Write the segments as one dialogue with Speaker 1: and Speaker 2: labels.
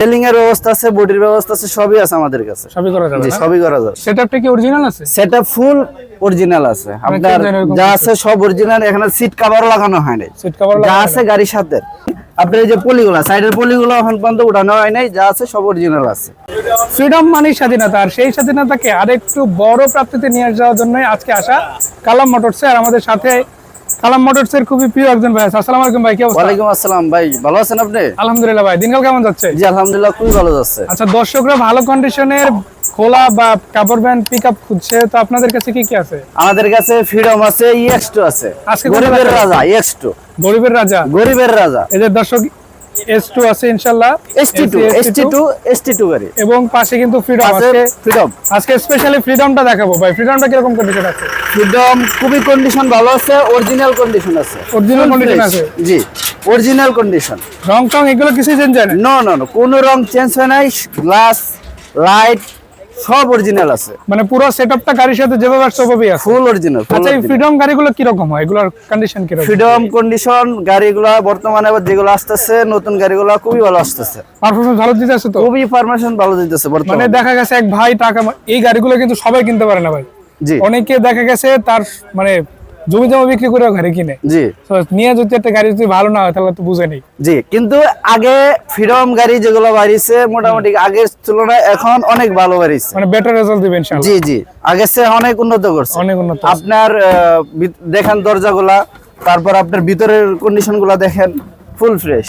Speaker 1: Railing এর ব্যবস্থা আছে বডির ব্যবস্থা আছে সবই আছে আমাদের কাছে।
Speaker 2: সবই করা যাবে
Speaker 1: সবই করা যাবে।
Speaker 2: সেটআপটা কি অরিজিনাল আছে?
Speaker 1: সেটা ফুল অরিজিনাল আছে। আপনার
Speaker 2: কেমন এরকম
Speaker 1: যা আছে সব অরিজিনাল এখানে সিট কভার লাগানো হয় নাই।
Speaker 2: সিট কভার
Speaker 1: যা আছে গাড়ির সাথে। আপনার এই যে পলিগুলা সাইডের পলিগুলো এখন পর্যন্ত উঠানো হয় নাই যা আছে সব অরিজিনাল আছে।
Speaker 2: ফ্রিডম মানেই স্বাধীনতা আর সেই স্বাধীনতাকে আরেকটু বড় প্রাপ্তিতে নিয়ে যাওয়ার জন্য আজকে আসা কালাম মোটরসে। আর আমাদের সাথে কালাম মোটরস এর খুবই প্রিয় একজন ভাই আসসালামু আলাইকুম ভাই কি অবস্থা?
Speaker 1: ওয়ালাইকুম আসসালাম ভাই ভালো আছেন আপনি?
Speaker 2: আলহামদুলিল্লাহ ভাই দিনকাল কেমন যাচ্ছে?
Speaker 1: জি আলহামদুলিল্লাহ খুবই ভালো যাচ্ছে।
Speaker 2: আচ্ছা দর্শকরা ভালো কন্ডিশনের খোলা বা কাপড় ব্যান্ড পিক আপ খুঁজছে তো আপনাদের কাছে কি কি আছে?
Speaker 1: আমাদের কাছে ফ্রিডম আছে ইএক্স2 আছে। গরিবের রাজা? ইএক্স2
Speaker 2: গরিবের রাজা?
Speaker 1: গরিবের রাজা।
Speaker 2: এই যে দর্শক এস টু আছে ইনশাল্লাহ
Speaker 1: two ST two ST two গাড়ি।
Speaker 2: এবং পাশে কিন্তু ফ্রিডম
Speaker 1: আছে। ফ্রিডম
Speaker 2: আজকে স্পেশালি ফ্রিডমটা দেখাবো ভাই। ফ্রিডমটা কীরকম কন্ডিশন আছে?
Speaker 1: ফ্রিডম খুবই কন্ডিশন ভালো আছে অরিজিনাল কন্ডিশন আছে।
Speaker 2: অরিজিনাল
Speaker 1: কন্ডিশন
Speaker 2: আছে?
Speaker 1: জি অরিজিনাল কন্ডিশন
Speaker 2: রং টং এগুলো কিছু চেঞ্জ হয় না?
Speaker 1: নো নো নো কোনো রং চেঞ্জ হয় নাই। গ্লাস লাইট সব অরিজিনাল আছে।
Speaker 2: মানে পুরো সেটআপটা গাড়ির সাথে যেভাবে আসছে ওভাবেই আছে।
Speaker 1: ফুল অরিজিনাল
Speaker 2: আচ্ছা এই ফ্রিডম গাড়িগুলো কীরকম হয়? এগুলোর কন্ডিশন কীরকম?
Speaker 1: ফ্রিডম কন্ডিশন গাড়িগুলো বর্তমানে আবার যেগুলো আসতেছে নতুন গাড়িগুলো খুবই ভালো আসতেছে।
Speaker 2: পারফরম্যান্স ভালো দিতেছে তো?
Speaker 1: খুবই পারফরম্যান্স ভালো দিতেছে
Speaker 2: মানে
Speaker 1: বর্তমানে
Speaker 2: দেখা গেছে এক ভাই টাকা এই গাড়িগুলো কিন্তু সবাই কিনতে পারে না ভাই।
Speaker 1: জি।
Speaker 2: অনেকে দেখা গেছে তার মানে জমি জমা বিক্রি করে ঘরে কিনে।
Speaker 1: জি।
Speaker 2: নিয়ে যদি একটা গাড়ি যদি ভালো না হয় তাহলে তো বুঝে নেই।
Speaker 1: জি কিন্তু আগে ফ্রিডম গাড়ি যেগুলো বাড়িছে মোটামুটি আগের তুলনায় এখন অনেক ভালো বাড়িছে।
Speaker 2: মানে বেটার রেজাল্ট দিবে ইনশাআল্লাহ।
Speaker 1: জি জি আগে সে অনেক উন্নত করছে।
Speaker 2: অনেক উন্নত
Speaker 1: আপনার দেখেন দরজাগুলা তারপর আপনার ভিতরের কন্ডিশনগুলা দেখেন ফুল ফ্রেশ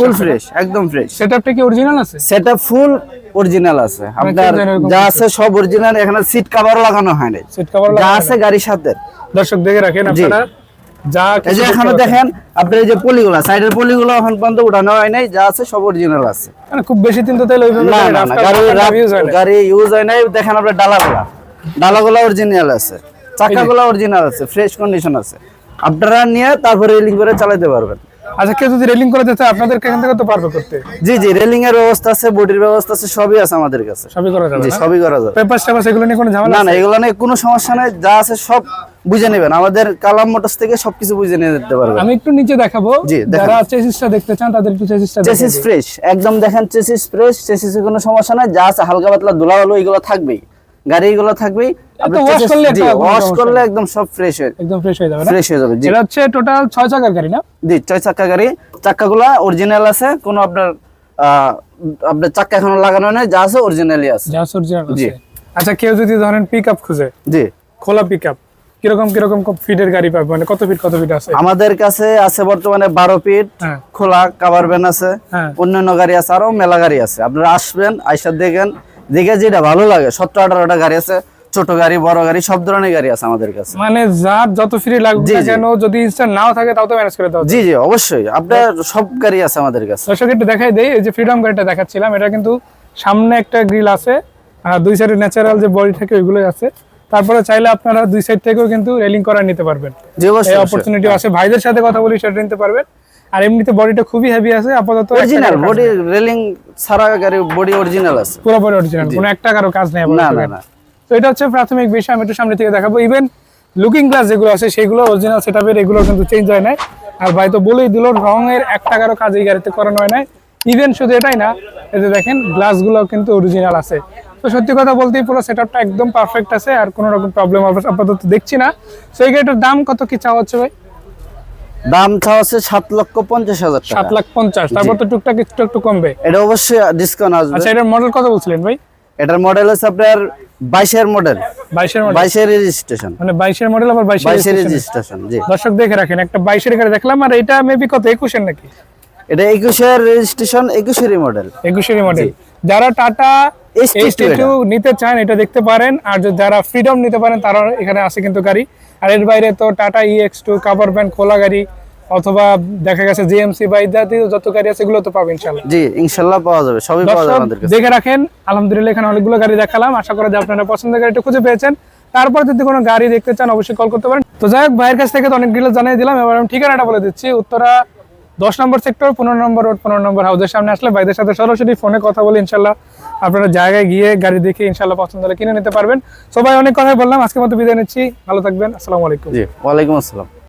Speaker 1: ফুল ফ্রেশ একদম ফ্রেশ
Speaker 2: সেটআপটা কি অরিজিনাল আছে?
Speaker 1: সেটা ফুল অরিজিনাল আছে। আপনার যা আছে সব অরিজিনাল এখানে সিট কভার লাগানো হয় নাই।
Speaker 2: সিট কভার
Speaker 1: যা আছে গাড়ির সাথে।
Speaker 2: দর্শক দেখে রাখেন আপনারা। যা
Speaker 1: এই যে এখানে দেখেন আপনার এই যে পলিগুলা সাইডের পলিগুলো এখন পর্যন্ত উঠানো হয় নাই যা আছে সব অরিজিনাল আছে।
Speaker 2: মানে খুব বেশি দিন তো তাহলে ওইভাবে গাড়ি
Speaker 1: না
Speaker 2: রাস্তায়
Speaker 1: না, গাড়ি
Speaker 2: রাস্তায় use হয়
Speaker 1: গাড়ি ইউজ হয় নাই দেখেন আপনার ডালাগুলা। ডালাগুলা অরিজিনাল আছে। চাকাগুলা অরিজিনাল আছে ফ্রেশ কন্ডিশন আছে। আপনারা নিয়ে তারপরে রেলিং করে চালাতে পারবেন।
Speaker 2: আচ্ছা কেউ যদি রেলিং করে দিতে আপনাদের এখান থেকে তো পারবে করতে
Speaker 1: জি জি রেলিং এর ব্যবস্থা আছে বডির ব্যবস্থা আছে সবই আছে আমাদের কাছে।
Speaker 2: সবই করা যাবে
Speaker 1: জি সবই করা যাবে।
Speaker 2: পেপার টেপার এগুলো নিয়ে কোনো ঝামেলা
Speaker 1: না না এগুলো নিয়ে কোনো সমস্যা নাই যা আছে সব বুঝে নেবেন। আমাদের কালাম মোটরস থেকে সবকিছু বুঝে নিয়ে যেতে পারবেন।
Speaker 2: আমি একটু নিচে দেখাবো। যারা চেসিসটা দেখতে চান তাদের একটু চেসিসটা
Speaker 1: চেসিস ফ্রেশ একদম দেখেন চেসিস ফ্রেশ চেসিসে কোনো সমস্যা নাই যা আছে হালকা পাতলা ধুলা হলো এগুলো থাকবেই। গাড়ি এগুলো থাকবেই আপনি
Speaker 2: করলে
Speaker 1: জি
Speaker 2: একটা কোনো
Speaker 1: ওয়াশ করলে একদম সব ফ্রেশ হয়ে
Speaker 2: একদম ফ্রেশ হয়ে যাবে
Speaker 1: ফ্রেশ হয়ে যাবে
Speaker 2: এটা হচ্ছে টোটাল ছয় চাকার গাড়ি না?
Speaker 1: জি ছয় চাক্কা গাড়ি। চাক্কাগুলা অরিজিনাল আছে কোনো আপনার আপনার চাক্কা এখনও লাগানো নেই যা আছে অরিজিনালি আছে।
Speaker 2: যা অরিজিনাল আছে। আচ্ছা কেউ যদি ধরেন পিক খুঁজে
Speaker 1: জি।
Speaker 2: খোলা পিক আপ কীরকম কীরকম ফিটের গাড়ি পাবে? মানে কত ফিট কত ফিট আছে?
Speaker 1: আমাদের কাছে আছে বর্তমানে বারো ফিট
Speaker 2: হ্যাঁ।
Speaker 1: খোলা কাভার ভ্যান আছে
Speaker 2: হ্যাঁ।
Speaker 1: অন্যান্য গাড়ি আছে আরও মেলা গাড়ি আছে। আপনারা আসবেন আইসা দেখেন দেখে যেটা ভালো লাগে সতেরো আঠারোটা গাড়ি আছে ছোট গাড়ি বড় গাড়ি সব ধরনের গাড়ি আছে আমাদের কাছে।
Speaker 2: মানে যার যত ফ্রি লাগবে। কেন যদি ইনস্ট্যান্ট নাও থাকে তাও তো ম্যানেজ করে দাও
Speaker 1: জি জি অবশ্যই। আপনার সব গাড়ি আছে আমাদের কাছে।
Speaker 2: দর্শক একটু দেখাই দেই এই যে ফ্রিডম গাড়িটা দেখাচ্ছিলাম এটা কিন্তু সামনে একটা গ্রিল আছে আর দুই সাইডে ন্যাচারাল যে বডি থাকে ওইগুলোই আছে। তারপরে চাইলে আপনারা দুই সাইড থেকেও কিন্তু রেলিং করা নিতে পারবেন।
Speaker 1: জি
Speaker 2: এই
Speaker 1: অবশ্যই
Speaker 2: অপরচুনিটি আছে। ভাইদের সাথে কথা বলি সেটা নিতে পারবেন। আর এমনিতে বডিটা খুবই হেভি আছে আপাতত
Speaker 1: অরিজিনাল বডি রেলিং ছাড়া গাড়ি বডি অরিজিনাল আছে।
Speaker 2: পুরোপুরি অরিজিনাল কোনো একটা কারও কাজ নেই
Speaker 1: না না না।
Speaker 2: তো এটা হচ্ছে প্রাথমিক বিষয় আমি একটু সামনে থেকে দেখাবো। ইভেন লুকিং গ্লাস যেগুলো আছে সেগুলো অরিজিনাল সেটআপের এগুলো কিন্তু চেঞ্জ হয় নাই। আর ভাই তো বলেই দিল রঙের এক টাকারও কাজ এই গাড়িতে করানো হয় নাই। ইভেন শুধু এটাই না এই যে দেখেন গ্লাসগুলো কিন্তু অরিজিনাল আছে। তো সত্যি কথা বলতেই পুরো সেটআপটা একদম পারফেক্ট আছে আর কোনো রকম প্রবলেম আপাতত দেখছি না। তো এই গাড়িটার দাম কত কি চাওয়া হচ্ছে ভাই?
Speaker 1: দাম চাওয়া আছে সাত লক্ষ পঞ্চাশ হাজার
Speaker 2: সাত লাখ পঞ্চাশ তারপর তো টুকটাক একটু একটু কমবে।
Speaker 1: এটা অবশ্যই ডিসকাউন্ট আসবে।
Speaker 2: আচ্ছা এটার মডেল কত বলছিলেন ভাই?
Speaker 1: এটার মডেল আছে আপনার বাইশের মডেল
Speaker 2: বাইশের মডেল
Speaker 1: বাইশের রেজিস্ট্রেশন
Speaker 2: মানে বাইশের মডেল আবার বাইশের
Speaker 1: বাইশের রেজিস্ট্রেশন জি।
Speaker 2: দর্শক দেখে রাখেন একটা বাইশের গাড়ি দেখলাম আর এটা মেবি কত একুশের নাকি?
Speaker 1: এটা একুশের রেজিস্ট্রেশন একুশেরই মডেল
Speaker 2: একুশেরই মডেল যারা টাটা
Speaker 1: ST2
Speaker 2: এইচ টু নিতে চান এটা দেখতে পারেন আর যারা ফ্রিডম নিতে পারেন তারা এখানে আছে কিন্তু গাড়ি। আর এর বাইরে তো Tata EX two cover band খোলা গাড়ি অথবা দেখা গেছে জিএমসি বা ইত্যাদি যত গাড়ি আছে এগুলো তো পাবেন ইনশাল্লাহ
Speaker 1: জি ইনশাল্লাহ পাওয়া যাবে সবই পাওয়া যাবে আমাদের কাছে।
Speaker 2: দেখে রাখেন আলহামদুলিল্লাহ এখানে অনেকগুলো গাড়ি দেখালাম। আশা করা যায় আপনারা পছন্দের গাড়িটা খুঁজে পেয়েছেন। তারপর যদি কোনো গাড়ি দেখতে চান অবশ্যই কল করতে পারেন। তো যাই হোক ভাইয়ের কাছ থেকে তো অনেকগুলো জানিয়ে দিলাম। এবার আমি ঠিকানাটা বলে দিচ্ছি। উত্তরা দশ নম্বর সেক্টর পনেরো নম্বর রোড পনেরো নম্বর হাউসের সামনে আসলে ভাইদের সাথে সরাসরি ফোনে কথা বলে ইনশাল্লাহ আপনারা জায়গায় গিয়ে গাড়ি দেখে ইনশাল্লাহ পছন্দ হলে কিনে নিতে পারবেন। সবাই অনেক কথাই বললাম। আজকের মতো বিদায় নিচ্ছি। ভালো থাকবেন। আসসালামু আলাইকুম।
Speaker 1: জি ওয়ালাইকুম আসসালাম।